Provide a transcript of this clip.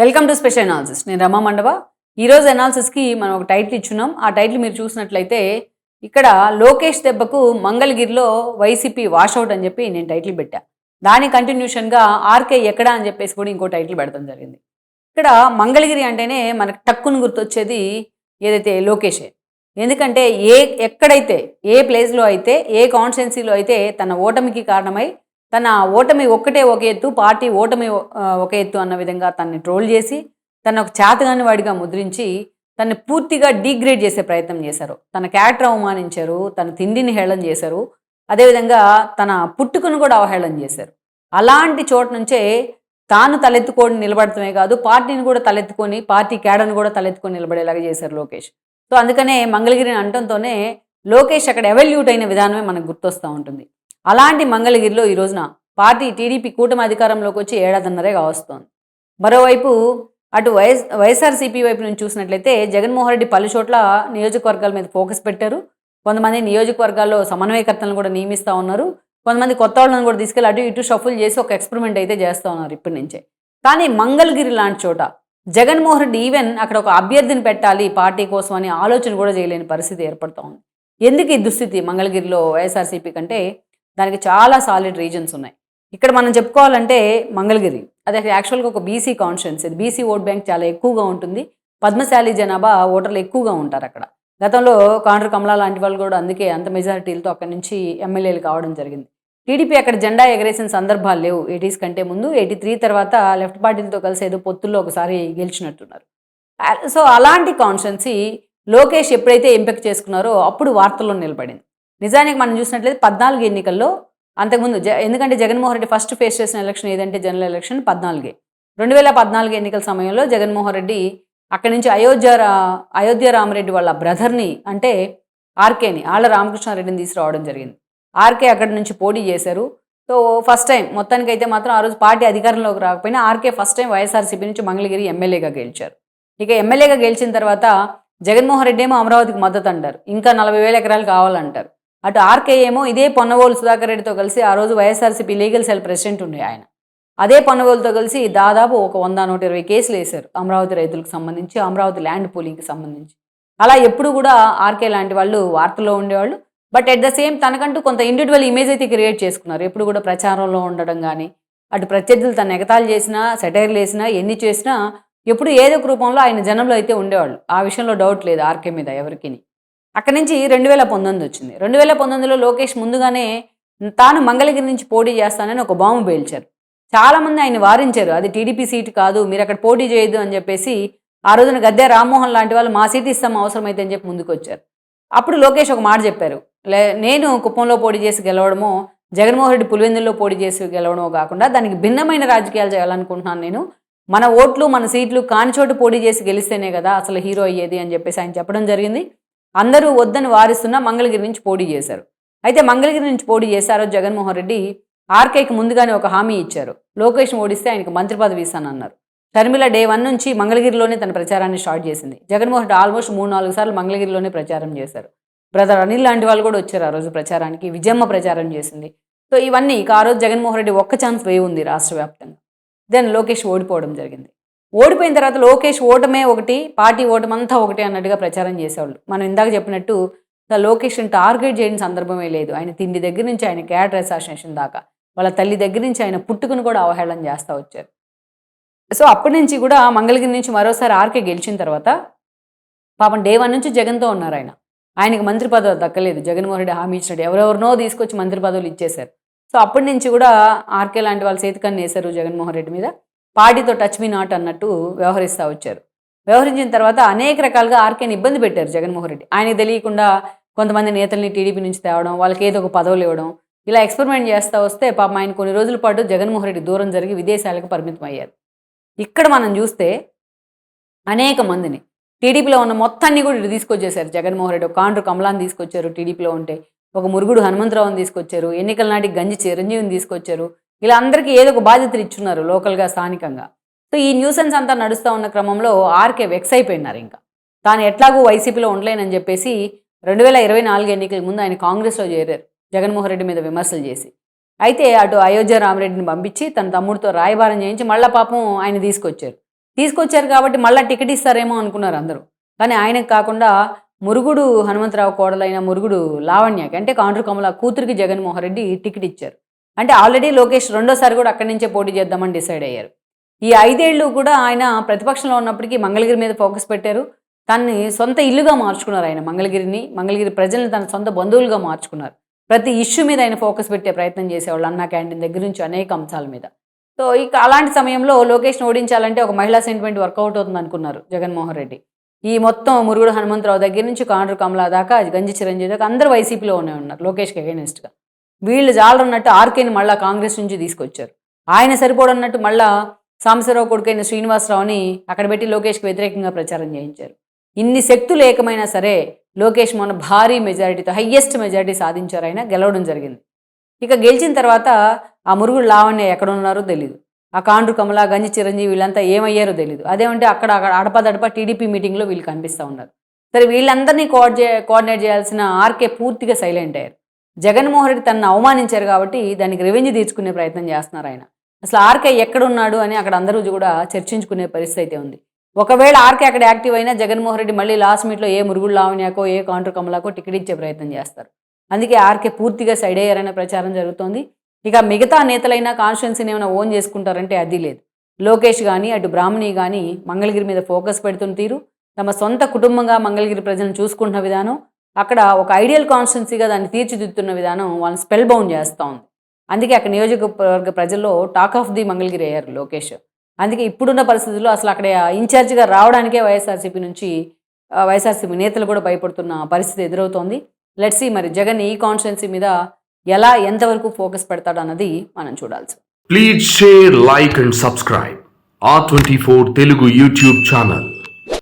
Welcome to special analysis నేను రమా మండవ. ఈరోజు అనాలిసిస్కి మనం ఒక టైటిల్ ఇచ్చున్నాం. ఆ టైటిల్ మీరు చూసినట్లయితే ఇక్కడ లోకేష్ దెబ్బకు మంగళగిరిలో వైసీపీ వాషౌట్ అని చెప్పి నేను టైటిల్ పెట్టా. దాని కంటిన్యూషన్గా ఆర్కే ఎక్కడ అని చెప్పేసి కూడా ఇంకో టైటిల్ పెడతాం జరిగింది. ఇక్కడ మంగళగిరి అంటేనే మనకు టక్కును గుర్తొచ్చేది ఏదైతే లోకేషే. ఎందుకంటే ఏ ఎక్కడైతే ఏ ప్లేస్లో అయితే ఏ కాన్స్టెన్సీలో అయితే తన ఓటమికి కారణమై తన ఓటమి ఒక్కటే ఒక ఎత్తు పార్టీ ఓటమి ఒక ఎత్తు అన్న విధంగా తనని ట్రోల్ చేసి తన ఒక చేతగాని వాడిగా ముద్రించి తనని పూర్తిగా డీగ్రేడ్ చేసే ప్రయత్నం చేశారు. తన క్యారెక్టర్ అవమానించారు తన తిండిని హేళన చేశారు. అదేవిధంగా తన పుట్టుకను కూడా అవహేళన చేశారు. అలాంటి చోట నుంచే తాను తలెత్తుకొని నిలబడటమే కాదు పార్టీని కూడా తలెత్తుకొని పార్టీ క్యాడర్ను కూడా తలెత్తుకొని నిలబడేలాగా చేశారు లోకేష్. సో అందుకనే మంగళగిరిని అంటంతోనే లోకేష్ అక్కడ ఎవల్యూట్ అయిన విధానమే మనకు గుర్తొస్తూ ఉంటుంది. అలాంటి మంగళగిరిలో ఈ రోజున పార్టీ టీడీపీ కూటమి అధికారంలోకి వచ్చి ఏడాదిన్నరే కావస్తోంది మరోవైపు అటు వైఎస్ వైఎస్ఆర్సీపీ వైపు నుంచి చూసినట్లయితే జగన్మోహన్ రెడ్డి పలు చోట్ల నియోజకవర్గాల మీద ఫోకస్ పెట్టారు. కొంతమంది నియోజకవర్గాల్లో సమన్వయకర్తలను కూడా నియమిస్తూ ఉన్నారు. కొంతమంది కొత్త వాళ్ళని కూడా తీసుకెళ్ళి అటు ఇటు షఫుల్ చేసి ఒక ఎక్స్పెరిమెంట్ అయితే చేస్తూ ఉన్నారు ఇప్పటి నుంచే. కానీ మంగళగిరి లాంటి చోట జగన్మోహన్ రెడ్డి ఈవెన్ అక్కడ ఒక అభ్యర్థిని పెట్టాలి పార్టీ కోసం అని ఆలోచన కూడా చేయలేని పరిస్థితి ఏర్పడుతూ ఉంది ఎందుకు ఈ దుస్థితి మంగళగిరిలో వైఎస్ఆర్సీపీ కంటే? దానికి చాలా సాలిడ్ రీజన్స్ ఉన్నాయి. ఇక్కడ మనం చెప్పుకోవాలంటే మంగళగిరి అది యాక్చువల్గా ఒక బీసీ కాన్షియన్స్ ఇది బీసీ ఓట్ బ్యాంక్ చాలా ఎక్కువగా ఉంటుంది. పద్మశాలి జనాభా ఓటర్లు ఎక్కువగా ఉంటారు అక్కడ. గతంలో కాండ్ర కమలా లాంటి వాళ్ళు కూడా అందుకే అంత మెజారిటీలతో అక్కడి నుంచి ఎమ్మెల్యేలు కావడం జరిగింది. టీడీపీ అక్కడ జెండా ఎగరేసిన సందర్భాలు లేవు. ఎయిటీస్ కంటే ముందు ఎయిటీ త్రీ తర్వాత లెఫ్ట్ పార్టీలతో కలిసి ఏదో పొత్తుల్లో ఒకసారి గెలిచినట్టున్నారు. సో అలాంటి కాన్షియన్సీ లోకేష్ ఎప్పుడైతే ఎంపిక చేసుకున్నారో అప్పుడు వార్తల్లో నిలబడింది. నిజానికి మనం చూసినట్లయితే పద్నాలుగు ఎన్నికల్లో అంతకుముందు జ ఎందుకంటే జగన్మోహన్ రెడ్డి ఫస్ట్ ఫేస్ చేసిన ఎలక్షన్ ఏదంటే జనరల్ ఎలక్షన్ పద్నాలుగే. రెండు వేల పద్నాలుగు ఎన్నికల సమయంలో జగన్మోహన్ రెడ్డి అక్కడి నుంచి అయోధ్య రా- అయోధ్య రామరెడ్డి వాళ్ళ బ్రదర్ని అంటే ఆర్కేని ఆళ్ళ రామకృష్ణారెడ్డిని తీసుకురావడం జరిగింది. ఆర్కే అక్కడి నుంచి పోటీ చేశారు. సో ఫస్ట్ టైం మొత్తానికి అయితే మాత్రం ఆ రోజు పార్టీ అధికారంలోకి రాకపోయినా ఆర్కే ఫస్ట్ టైం వైఎస్ఆర్సీపీ నుంచి మంగళగిరి ఎమ్మెల్యేగా గెలిచారు. ఇక ఎమ్మెల్యేగా గెలిచిన తర్వాత జగన్మోహన్ రెడ్డి ఏమో అమరావతికి మద్దతు అంటారు. ఇంకా నలభై వేల ఎకరాలు కావాలంటారు. అటు ఆర్కే ఏమో ఇదే పొన్నవోలు సుధాకర్ రెడ్డితో కలిసి ఆ రోజు వైఎస్ఆర్సీపీ లీగల్ సెల్ ప్రెసిడెంట్ ఉండే ఆయన. అదే పొన్నవోలుతో కలిసి దాదాపు ఒక వంద నూట ఇరవై కేసులు వేశారు అమరావతి రైతులకు సంబంధించి అమరావతి ల్యాండ్ పూలింగ్కి సంబంధించి. అలా ఎప్పుడు కూడా ఆర్కే లాంటి వాళ్ళు వార్తల్లో ఉండేవాళ్ళు. బట్ ఎట్ ద సేమ్ తనకంటూ కొంత ఇండివిజువల్ ఇమేజ్ అయితే క్రియేట్ చేసుకున్నారు. ఎప్పుడు కూడా ప్రచారంలో ఉండడం కానీ అటు ప్రత్యర్థులు తన ఎగతాలు చేసినా సెటైర్లు వేసినా ఎన్ని చేసినా ఎప్పుడు ఏదో ఒక రూపంలో ఆయన జనంలో అయితే ఉండేవాళ్ళు. ఆ విషయంలో డౌట్ లేదు ఆర్కే మీద ఎవరికి అక్కడి నుంచి రెండు వేల పంతొమ్మిది వచ్చింది. రెండు వేల పంతొమ్మిదిలో లోకేష్ ముందుగానే తాను మంగళగిరి నుంచి పోటీ చేస్తానని ఒక బాంబు పేల్చారు. చాలామంది ఆయన వారించారు. అది టీడీపీ సీటు కాదు మీరు అక్కడ పోటీ చేయొద్దు అని చెప్పేసి ఆ రోజున గద్దె రామ్మోహన్ లాంటి వాళ్ళు మా సీట్ ఇస్తాం అవసరమైతే అని చెప్పి ముందుకు వచ్చారు. అప్పుడు లోకేష్ ఒక మాట చెప్పారు. లే నేను కుప్పంలో పోటీ చేసి గెలవడమో జగన్మోహన్ రెడ్డి పులివెందుల్లో పోటీ చేసి గెలవడమో కాకుండా దానికి భిన్నమైన రాజకీయాలు చేయాలనుకుంటున్నాను నేను. మన ఓట్లు మన సీట్లు కాని చోటు పోటీ చేసి గెలిస్తేనే కదా అసలు హీరో అయ్యేది అని చెప్పేసి ఆయన చెప్పడం జరిగింది. అందరూ వద్దని వారిస్తున్నా మంగళగిరి నుంచి పోటీ చేశారు. అయితే మంగళగిరి నుంచి పోటీ చేశారో జగన్మోహన్ రెడ్డి ఆర్కేకి ముందుగానే ఒక హామీ ఇచ్చారు. లోకేష్ ఓడిస్తే ఆయనకు మంత్రి పదవి ఇస్తానన్నారు షర్మిల డే వన్ నుంచి మంగళగిరిలోనే తన ప్రచారాన్ని స్టార్ట్ చేసింది. జగన్మోహన్ రెడ్డి ఆల్మోస్ట్ మూడు నాలుగు సార్లు మంగళగిరిలోనే ప్రచారం చేశారు. బ్రదర్ అనిల్ లాంటి వాళ్ళు కూడా వచ్చారు ఆ రోజు ప్రచారానికి. విజయమ్మ ప్రచారం చేసింది. సో ఇవన్నీ ఇక ఆ రోజు జగన్మోహన్ రెడ్డి ఒక్క ఛాన్స్ వేయి ఉంది రాష్ట్ర వ్యాప్తంగా. దెన్ లోకేష్ ఓడిపోవడం జరిగింది. ఓడిపోయిన తర్వాత లోకేష్ ఓటమే ఒకటి పార్టీ ఓటమంతా ఒకటి అన్నట్టుగా ప్రచారం చేసేవాళ్ళు. మనం ఇందాక చెప్పినట్టు లోకేష్ని టార్గెట్ చేయని సందర్భమే లేదు. ఆయన తిండి దగ్గర నుంచి ఆయన క్యారెక్టర్ అసాసినేషన్ దాకా వాళ్ళ తల్లి దగ్గర నుంచి ఆయన పుట్టుకుని కూడా అవహేళన చేస్తూ వచ్చారు. సో అప్పటి నుంచి కూడా మంగళగిరి నుంచి మరోసారి ఆర్కే గెలిచిన తర్వాత పాపం డే వన్ నుంచి జగన్తో ఉన్నారు ఆయన. ఆయనకి మంత్రి పదవి దక్కలేదు. జగన్మోహన్ రెడ్డి హామీ ఇచ్చినట్టు ఎవరెవరినో తీసుకొచ్చి మంత్రి పదవులు ఇచ్చేశారు. సో అప్పటి నుంచి కూడా ఆర్కే లాంటి వాళ్ళు చేతికన్ను వేశారు జగన్మోహన్ రెడ్డి మీద. పార్టీతో టచ్ మీ నాట్ అన్నట్టు వ్యవహరిస్తూ వచ్చారు. వ్యవహరించిన తర్వాత అనేక రకాలుగా ఆర్కేని ఇబ్బంది పెట్టారు జగన్మోహన్ రెడ్డి. ఆయనకి తెలియకుండా కొంతమంది నేతల్ని టీడీపీ నుంచి తేవడం వాళ్ళకి ఏదో ఒక పదవులు ఇవ్వడం ఇలా ఎక్స్పెరిమెంట్ చేస్తూ వస్తే పాప ఆయన కొన్ని రోజుల పాటు జగన్మోహన్ రెడ్డి దూరం జరిగి విదేశాలకు పరిమితం అయ్యారు ఇక్కడ మనం చూస్తే అనేక మందిని టీడీపీలో ఉన్న మొత్తాన్ని కూడా తీసుకొచ్చేశారు తీసుకొచ్చేసారు జగన్మోహన్ రెడ్డి. ఒక కాండ్రు కమలాన్ని తీసుకొచ్చారు టీడీపీలో ఉంటే ఒక మురుగుడు హనుమంతరావుని తీసుకొచ్చారు ఎన్నికల నాటి గంజి చిరంజీవిని తీసుకొచ్చారు ఇలా అందరికీ ఏదో ఒక బాధ్యతలు ఇచ్చున్నారు లోకల్గా స్థానికంగా. సో ఈ న్యూసెన్స్ అంతా నడుస్తూ ఉన్న క్రమంలో ఆర్కే వెక్స్ అయిపోయినారు ఇంకా. తాను ఎట్లాగూ వైసీపీలో ఉండలేనని చెప్పేసి రెండు వేల ఇరవై నాలుగు ఎన్నికల ముందు ఆయన కాంగ్రెస్లో చేరారు జగన్మోహన్ రెడ్డి మీద విమర్శలు చేసి. అయితే అటు అయోధ్య రామరెడ్డిని పంపించి తన తమ్ముడితో రాయబారం చేయించి మళ్ళా పాపం ఆయన తీసుకొచ్చారు. తీసుకొచ్చారు కాబట్టి మళ్ళీ టికెట్ ఇస్తారేమో అనుకున్నారు అందరూ. కానీ ఆయనకు కాకుండా మురుగుడు హనుమంతరావు కోడలైన మురుగుడు లావణ్యకి అంటే కాండ్రు కమల కూతురికి జగన్మోహన్ రెడ్డి టికెట్ ఇచ్చారు. అంటే ఆల్రెడీ లోకేష్ రెండోసారి కూడా అక్కడి నుంచే పోటీ చేద్దామని డిసైడ్ అయ్యారు. ఈ ఐదేళ్ళు కూడా ఆయన ప్రతిపక్షంలో ఉన్నప్పటికీ మంగళగిరి మీద ఫోకస్ పెట్టారు. తనని సొంత ఇల్లుగా మార్చుకున్నారు ఆయన మంగళగిరిని మంగళగిరి ప్రజల్ని తన సొంత బంధువులుగా మార్చుకున్నారు. ప్రతి ఇష్యూ మీద ఆయన ఫోకస్ పెట్టే ప్రయత్నం చేసేవాళ్ళు అన్నా క్యాంటీన్ దగ్గర నుంచి అనేక అంశాల మీద. సో ఇక అలాంటి సమయంలో లోకేష్ని ఓడించాలంటే ఒక మహిళా సెంటిమెంట్ వర్కౌట్ అవుతుంది అనుకున్నారు జగన్మోహన్ రెడ్డి. ఈ మొత్తం మురుగుడు హనుమంతరావు దగ్గర నుంచి కాండ్రు కమలా దాకా గంజి చిరంజీవి దాకా అందరూ వైసీపీలోనే ఉన్నారు లోకేష్కి అగైనెస్ట్గా వీళ్ళు జాలరన్నట్టు ఆర్కేని మళ్ళా కాంగ్రెస్ నుంచి తీసుకొచ్చారు. ఆయన సరిపోడన్నట్టు మళ్ళా సాంబశివరావు కొడుకైన శ్రీనివాసరావుని అక్కడ పెట్టి లోకేష్కి వ్యతిరేకంగా ప్రచారం చేయించారు. ఇన్ని శక్తులు ఏకమైనా సరే లోకేష్ మొన్న భారీ మెజారిటీతో హయ్యెస్ట్ మెజారిటీ సాధించారు ఆయన గెలవడం జరిగింది. ఇక గెలిచిన తర్వాత ఆ మురుగుడు లావణ్య ఎక్కడ ఉన్నారో తెలియదు ఆ కాండ్రు కమల గంజి చిరంజీవి వీళ్ళంతా ఏమయ్యారో తెలియదు అదేమంటే అక్కడ అక్కడ అడపదడప టీడీపీ మీటింగ్లో వీళ్ళు కనిపిస్తూ ఉన్నారు. సరే వీళ్ళందరినీ కోఆర్డినే కోఆర్డినేట్ చేయాల్సిన ఆర్కే పూర్తిగా సైలెంట్ అయ్యారు. జగన్మోహన్ రెడ్డి తనను అవమానించారు కాబట్టి దానికి రెవెన్యూ తీర్చుకునే ప్రయత్నం చేస్తున్నారు ఆయన. అసలు ఆర్కే ఎక్కడున్నాడు అని అక్కడ అందరూ కూడా చర్చించుకునే పరిస్థితి అయితే ఉంది. ఒకవేళ ఆర్కే అక్కడ యాక్టివ్ అయినా జగన్మోహన్ రెడ్డి మళ్ళీ లాస్ట్ మీట్లో ఏ మురుగుడు లావణ్యాకో ఏ కాంట్రు కమలాకో టికెట్ ఇచ్చే ప్రయత్నం చేస్తారు. అందుకే ఆర్కే పూర్తిగా సైడ్ అయ్యారనే ప్రచారం జరుగుతోంది. ఇక మిగతా నేతలైనా కాన్స్టిట్యున్సీని ఏమైనా ఓన్ చేసుకుంటారంటే అది లేదు. లోకేష్ కానీ అటు బ్రాహ్మణి కానీ మంగళగిరి మీద ఫోకస్ పెడుతున్న తీరు. తమ సొంత కుటుంబంగా మంగళగిరి ప్రజలను చూసుకుంటున్న విధానం అక్కడ ఒక ఐడియల్ కాన్స్టిట్యున్సీగా దాన్ని తీర్చిదిద్దుతున్న విధానం వాళ్ళని స్పెల్ బౌండ్ చేస్తూ ఉంది అందుకే అక్కడ నియోజకవర్గ ప్రజల్లో టాక్ ఆఫ్ ది మంగళగిరి అయ్యారు లోకేష్. అందుకే ఇప్పుడున్న పరిస్థితుల్లో అసలు అక్కడ ఇన్ఛార్జిగా రావడానికే వైఎస్ఆర్సీపీ నుంచి వైఎస్ఆర్సీపీ నేతలు కూడా భయపడుతున్న పరిస్థితి ఎదురవుతోంది. లెట్స్ see మరి జగన్ ఈ కాన్స్టిట్యున్సీ మీద ఎలా ఎంతవరకు ఫోకస్ పెడతాడు అన్నది మనం చూడాల్సి please share like and subscribe ఆ twenty four Telugu YouTube channel